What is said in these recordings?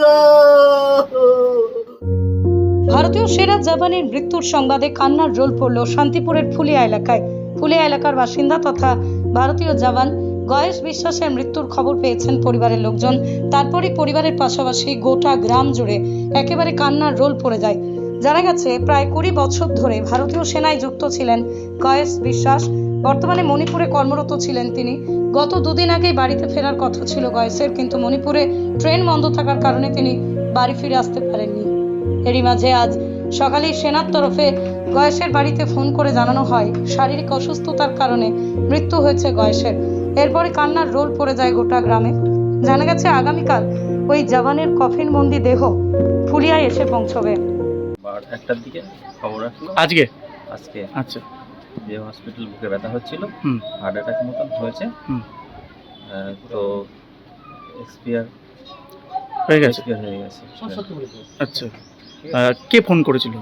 গো? ভারতীয় সেরা জওয়ানের মৃত্যুর সংবাদে কান্নার রোল পড়ল শান্তিপুরের ফুলিয়া এলাকায়। ফুলিয়া এলাকার বাসিন্দা তথা ভারতীয় জওয়ান গয়েশ বিশ্বাসের মৃত্যুর খবর পেয়েছেন পরিবারের লোকজন। তারপরই পরিবারের পাশাপাশি গোটা গ্রাম জুড়ে একেবারে কান্নার রোল পড়ে যায়। জানা গেছে, প্রায় কুড়ি বছর ধরে ভারতীয় সেনায় যুক্ত ছিলেন গয়েশ বিশ্বাস। বর্তমানে মণিপুরে কর্মরত ছিলেন তিনি। গত দুদিন আগেই বাড়িতে ফেরার কথা ছিল গয়েসের, কিন্তু মণিপুরে ট্রেন বন্ধ থাকার কারণে তিনি বাড়ি ফিরে আসতে পারেননি। এরই মাঝে আজ সকালেই সেনার তরফে গয়েশের বাড়িতে ফোন করে জানানো হয়, শারীরিক অসুস্থতার কারণে মৃত্যু হয়েছে গয়েশের এরপরে কান্নার রোল পড়ে যায় গোটা গ্রামে। জানা গেছে, আগামীকাল ওই জওয়ানের কফিন বন্দি দেহ ফুলিয়ায় এসে পৌঁছবে। বার একটার দিকে খবর আসলো। আজকে? আজকে। আচ্ছা। যে হসপিটাল বুকে ব্যথা হচ্ছিল হুম। হার্ট অ্যাটাক মতন হয়েছে। হুম। তো এক্সপিয়ার হয়ে গেছে? হয়ে গেছে। আচ্ছা। কে ফোন করেছিল?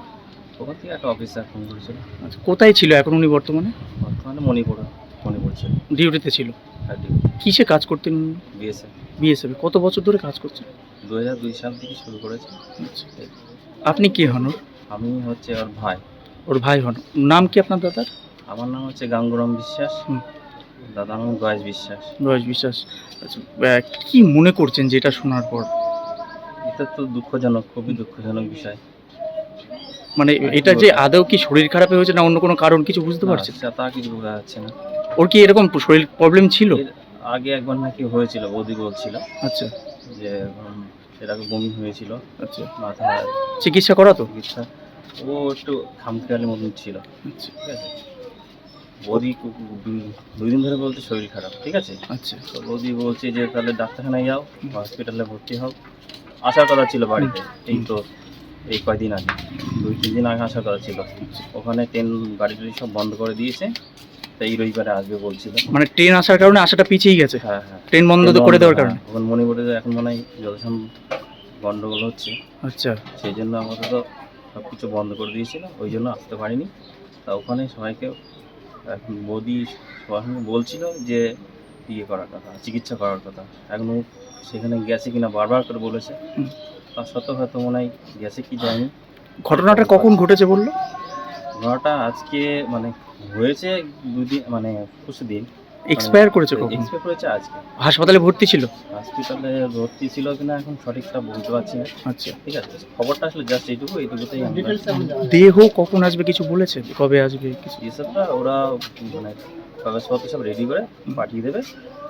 ওখান থেকে একটা অফিসার ফোন করেছিল। আচ্ছা কোথায় ছিল এখন উনি বর্তমানে? বর্তমানে মণিপুর মণিপুর ছিল। ডিউটিতে ছিল। আর কিসে কাজ করতেন বিএসএফ বিএসএফ কত বছর ধরে কাজ করছেন? দু হাজার দুই সাল থেকে শুরু করেছে। আচ্ছা। আপনি কে হন ওর? আমি হচ্ছে ওর ভাই। ওর ভাই হন। নাম কি আপনার দাদার? আমার নাম হচ্ছে গাঙ্গুরাম বিশ্বাস। হুম। দাদার নাম গয়েশ বিশ্বাস। রয়েশ বিশ্বাস। আচ্ছা আহ, কি মনে করছেন যেটা শোনার পর? এটা তো দুঃখজনক খুবই দুঃখজনক বিষয়। মানে এটা যে আদৌ কি শরীর খারাপ হয়েছে না অন্য কোনো কারণ কিছু বুঝতে পারছেন? আচ্ছা, তা কিছু বোঝা যাচ্ছে না। ওর কি এরকম শরীর প্রবলেম ছিল? এর আগে একবার নাকি হয়েছিল বৌদি বলছিল আচ্ছা। যে উম, আগে বমি হয়েছিল। আচ্ছা। মাথায় চিকিৎসা করা তো? চিকিৎসা। ও একটু খামখেয়ালি মতন ছিল। আচ্ছা। ঠিক আছে? বৌদি দুই- দিন ধরে বলছে শরীর খারাপ ঠিক আছে? আচ্ছা। তো বৌদি বলছে যে তাহলে ডাক্তারখানায় যাও হসপিটালে ভর্তি হও। আসার কথা ছিল বাড়িতে। এই তো এই কয়দিন আগে দুই তিন দিন আগে আসার কথা ছিল। ওখানে ট্রেন গাড়ি টাড়ি সব বন্ধ করে দিয়েছে। এই রবিবারে আসবে বলছিল। মানে ট্রেন আসার কারণে আসাটা পিছিয়ে গেছে? হ্যাঁ হ্যাঁ। ট্রেন বন্ধ তো করে দেওয়ার কারণে? এখন মণিপুরে এখন মনে হয় যথাসম গন্ডগোল হচ্ছে। আচ্ছা। সেই জন্য আপাতত সব কিছু বন্ধ করে দিয়েছিল ওই জন্য আসতে পারিনি। তা ওখানে সবাইকে এখন মোদি সবাই বলছিল যে ইয়ে করার কথা চিকিৎসা করার কথা। এখন সেখানে গেছে কিনা বারবার করে বলেছে। তার সত্ত্বেও হয়তো মনে হয় গেছে কি যায়নি। ঘটনাটা কখন ঘটেছে বলল? ঘটনাটা আজকে মানে হয়েছে দুদিন মানে পরশু দিন। এক্সপায়ার করেছে কখন? এক্সপেক্ট করেছে আজকে। হাসপাতালে ভর্তি ছিল? হসপিটালে ভর্তি ছিল কিনা এখন সঠিকটা বলতে পারছি না। আচ্ছা। ঠিক আছে খবরটা আসলে জাস্ট এইটুকু এইটুকুতেই দেহ কখন আসবে কিছু বলেছে? কবে আসবে কিছু? এসবটা ওরা মানে কাগজপত্র সব রেডি করে পাঠিয়ে দেবে।